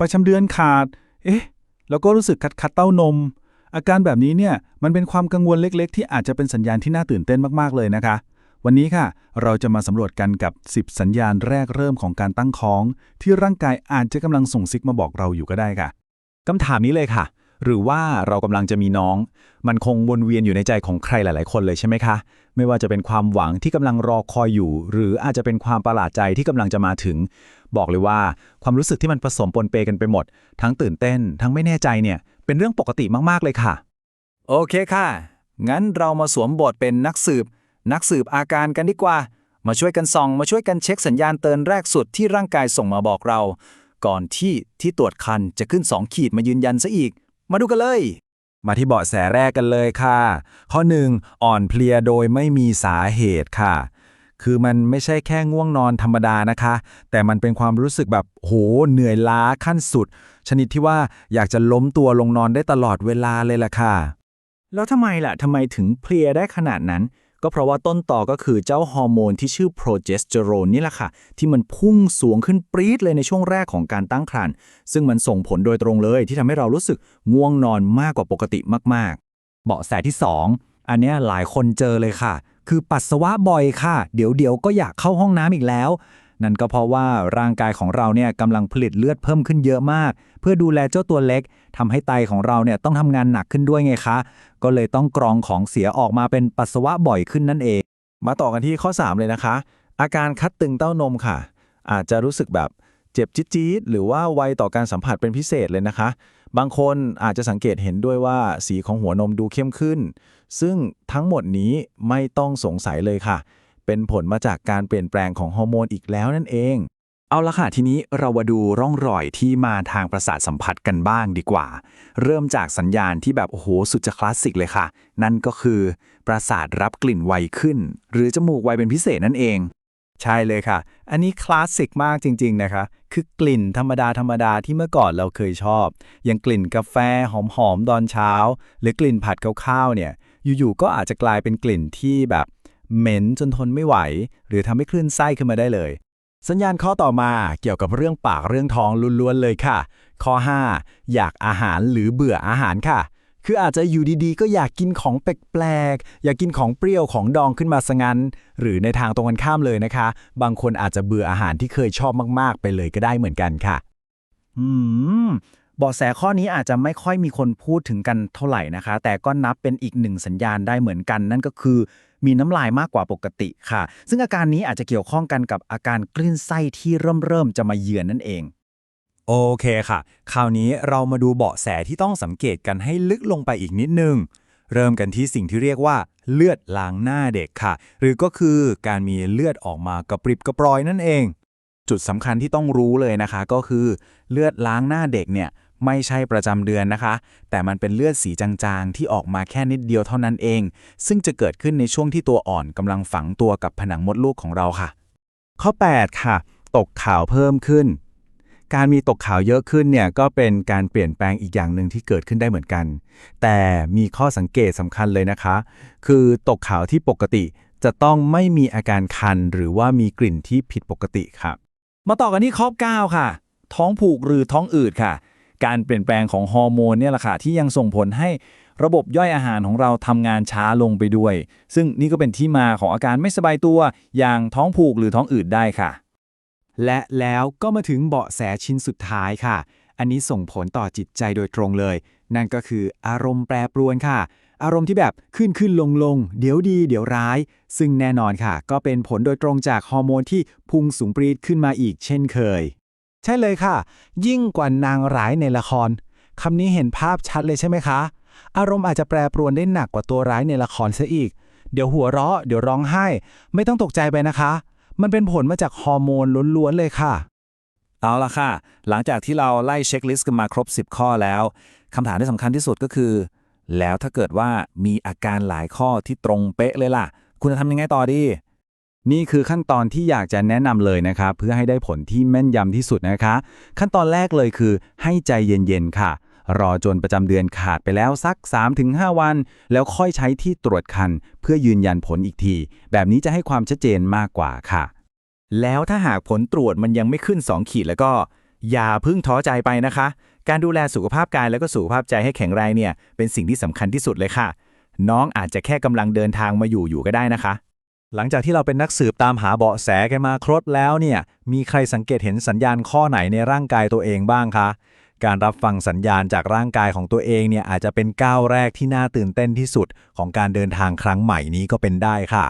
ประจำเดือนขาด เอ๊ะ แล้วก็รู้สึกคัดคัดเต้านม อาการแบบนี้เนี่ย มันเป็นความกังวลเล็กๆ ที่อาจจะเป็นสัญญาณที่น่าตื่นเต้นมากๆเลยนะคะ วันนี้ค่ะ เราจะมาสำรวจกันกับ 10 สัญญาณแรกเริ่มของการตั้งท้อง ที่ร่างกายอาจจะกำลังส่งซิกมาบอกเราอยู่ก็ได้ค่ะคำถามนี้เลยค่ะ หรือว่าเรากำลังจะมีน้อง มันคงวนเวียนอยู่ในใจของใครหลาย ๆ คนเลยใช่ไหมคะ ไม่ว่าจะเป็นความหวังที่กำลังรอคอยอยู่ หรืออาจจะเป็นความประหลาดใจที่กำลังจะมาถึง บอกเลยว่าความรู้สึกที่มันผสมปนเปกันไปหมด ทั้งตื่นเต้น ทั้งไม่แน่ใจเนี่ยเป็นเรื่องปกติมากๆเลยค่ะ โอเคค่ะ งั้นเรามาสวมบทเป็นนักสืบ นักสืบอาการกันดีกว่า มาช่วยกันส่อง มาช่วยกันเช็คสัญญาณเตือนแรกสุดที่ร่างกายส่งมาบอกเรา ก่อนที่ที่ตรวจคันจะขึ้น 2 ขีดมายืนยันซะอีก มาดูกันเลยมาที่เบาะแสแรกกันเลยค่ะ ข้อ 1 อ่อนเพลียโดยไม่มีสาเหตุค่ะ คือมันไม่ใช่แค่ง่วงนอนธรรมดานะคะ แต่มันเป็นความรู้สึกแบบโหเหนื่อยล้าขั้นสุด ชนิดที่ว่าอยากจะล้มตัวลงนอนได้ตลอดเวลาเลยล่ะค่ะ แล้วทำไมล่ะทำไมถึงเพลียได้ขนาดนั้น ก็เพราะว่าต้นต่อก็คือเจ้าฮอร์โมนที่ชื่อโปรเจสเตอโรนนี่แหละค่ะ ที่มันพุ่งสูงขึ้นปรี๊ดเลยในช่วงแรกของการตั้งครรภ์ซึ่งมันส่งผลโดยตรงเลย ที่ทำให้เรารู้สึกง่วงนอนมากกว่าปกติมากๆ เบาะแสที่ 2 อันเนี้ยหลายคนเจอเลยค่ะ คือปัสสาวะบ่อยค่ะ เดี๋ยวเดี๋ยวก็อยากเข้าห้องน้ำอีกแล้ว นั่นก็เพราะว่าร่างกายของเราเนี่ยกำลังผลิตเลือดเพิ่มขึ้นเยอะมาก เพื่อดูแลเจ้าตัวเล็กทำให้ไตของเราเนี่ยต้องทำงานหนักขึ้นด้วยไงคะ ก็เลยต้องกรองของเสียออกมาเป็นปัสสาวะบ่อยขึ้นนั่นเอง มาต่อกันที่ข้อ 3 เลยนะคะ อาการคัดตึงเต้านมค่ะ อาจจะรู้สึกแบบเจ็บจี๊ดหรือว่าไวต่อการสัมผัสเป็นพิเศษเลยนะคะ บางคนอาจจะสังเกตเห็นด้วยว่าสีของหัวนมดูเข้มขึ้น ซึ่งทั้งหมดนี้ไม่ต้องสงสัยเลยค่ะ เป็นผลมาจากการเปลี่ยนแปลงของฮอร์โมนอีกแล้วนั่นเอง เอาละค่ะทีนี้เรามาดูร่องรอยที่มาทางประสาทสัมผัสกันบ้างดีกว่า เริ่มจากสัญญาณที่แบบ โอ้โห สุดจะคลาสสิกเลยค่ะ นั่นก็คือประสาทรับกลิ่นไวขึ้น หรือจมูกไวเป็นพิเศษนั่นเองใช่เลยค่ะ อันนี้คลาสสิกมากจริง ๆ นะคะ คือกลิ่นธรรมดาธรรมดาที่เมื่อก่อนเราเคยชอบ อย่างกลิ่นกาแฟหอมๆตอนเช้า หรือกลิ่นผัดข้าวๆเนี่ย อยู่ๆก็อาจจะกลายเป็นกลิ่นที่แบบเหม็นจนทนไม่ไหว หรือทำให้คลื่นไส้ขึ้นมาได้เลย สัญญาณข้อต่อมาเกี่ยวกับเรื่องปากเรื่องท้องล้วนๆเลยค่ะ ข้อ 5 อยากอาหารหรือเบื่ออาหารค่ะ คืออาจจะอยู่ดีๆ ก็อยากกินของแปลกๆ อยากกินของเปรี้ยวของดองขึ้นมาซะงั้นหรือในทางตรงกันข้ามเลยนะคะ บางคนอาจจะเบื่ออาหารที่เคยชอบมากๆ ไปเลยก็ได้เหมือนกันค่ะ อืม บาะแสข้อนี้อาจจะไม่ค่อยมีคนพูดถึงกันเท่าไหร่นะคะ แต่ก็นับเป็นอีกหนึ่งสัญญาณได้เหมือนกัน นั่นก็คือมีน้ำลายมากกว่าปกติค่ะ ซึ่งอาการนี้อาจจะเกี่ยวข้องกันกับอาการคลื่นไส้ที่เริ่มเริ่มจะมาเยือนนั่นเอง โอเคค่ะ คราวนี้เรามาดูเบาะแสที่ต้องสังเกตกันให้ลึกลงไปอีกนิดนึง เริ่มกันที่สิ่งที่เรียกว่าเลือดล้างหน้าเด็กค่ะ หรือก็คือการมีเลือดออกมากระปริบกระปรอยนั่นเอง จุดสำคัญที่ต้องรู้เลยนะคะ ก็คือ เลือดล้างหน้าเด็กเนี่ย ไม่ใช่ประจำเดือนนะคะ แต่มันเป็นเลือดสีจางๆ ที่ออกมาแค่นิดเดียวเท่านั้นเอง ซึ่งจะเกิดขึ้นในช่วงที่ตัวอ่อนกำลังฝังตัวกับผนังมดลูกของเราค่ะ ข้อ 8 ค่ะ ตกขาวเพิ่มขึ้น การมีตกขาวเยอะขึ้นเนี่ยก็เป็นการเปลี่ยนแปลงอีกอย่างหนึ่งที่เกิดขึ้นได้เหมือนกัน แต่มีข้อสังเกตสำคัญเลยนะคะ คือตกขาวที่ปกติจะต้องไม่มีอาการคัน หรือว่ามีกลิ่นที่ผิดปกติครับ มาต่อกันที่ข้อ 9 ค่ะ ท้องผูกหรือท้องอืดค่ะ การเปลี่ยนแปลงของฮอร์โมนเนี่ยแหละค่ะที่ยังส่งผลให้ระบบย่อยอาหารของเราทำงานช้าลงไปด้วย ซึ่งนี่ก็เป็นที่มาของอาการไม่สบายตัว อย่างท้องผูกหรือท้องอืดได้ค่ะ และแล้วก็มาถึงเบาะแสชิ้นสุดท้ายค่ะ อันนี้ส่งผลต่อจิตใจโดยตรงเลย นั่นก็คืออารมณ์แปรปรวนค่ะ อารมณ์ที่แบบขึ้นขึ้นลงลงเดี๋ยวดีเดี๋ยวร้าย ซึ่งแน่นอนค่ะ ก็เป็นผลโดยตรงจากฮอร์โมนที่พุ่งสูงปรีดขึ้นมาอีกเช่นเคย ใช่เลยค่ะ ยิ่งกว่านางร้ายในละครคำนี้เห็นภาพชัดเลยใช่ไหมคะ อารมณ์อาจจะแปรปรวนได้หนักกว่าตัวร้ายในละครซะอีก เดี๋ยวหัวเราะ เดี๋ยวร้องไห้ ไม่ต้องตกใจไปนะคะ มันเป็นผลมาจากฮอร์โมนล้วนๆเลยค่ะ เอาละค่ะ หลังจากที่เราไล่เช็คลิสต์กันมาครบ 10 ข้อแล้วคำถามที่สำคัญที่สุดก็คือ แล้วถ้าเกิดว่ามีอาการหลายข้อที่ตรงเป๊ะเลยล่ะ คุณจะทำยังไงต่อดี นี่คือขั้นตอนที่อยากจะแนะนำเลยนะครับ เพื่อให้ได้ผลที่แม่นยำที่สุดนะคะ ขั้นตอนแรกเลยคือ ให้ใจเย็นๆค่ะ รอจนประจำเดือนขาดไปแล้วสัก 3-5 วัน แล้วค่อยใช้ที่ตรวจคัน เพื่อยืนยันผลอีกที แบบนี้จะให้ความชัดเจนมากกว่าค่ะ แล้วถ้าหากผลตรวจมันยังไม่ขึ้น 2 ขีดแล้วก็ อย่าพึ่งท้อใจไปนะคะ การดูแลสุขภาพกายแล้วก็สุขภาพใจให้แข็งแรงเนี่ยเป็นสิ่งที่สำคัญที่สุดเลยค่ะ น้องอาจจะแค่กำลังเดินทางมาอยู่อยู่ก็ได้นะคะ หลังจากที่เราเป็นนักสืบตามหาเบาะแสกันมาครบแล้วเนี่ย มีใครสังเกตเห็นสัญญาณข้อไหนในร่างกายตัวเองบ้างคะ การรับฟังสัญญาณจากร่างกายของตัวเองเนี่ยอาจจะเป็นก้าวแรกที่น่าตื่นเต้นที่สุดของการเดินทางครั้งใหม่นี้ก็เป็นได้ค่ะ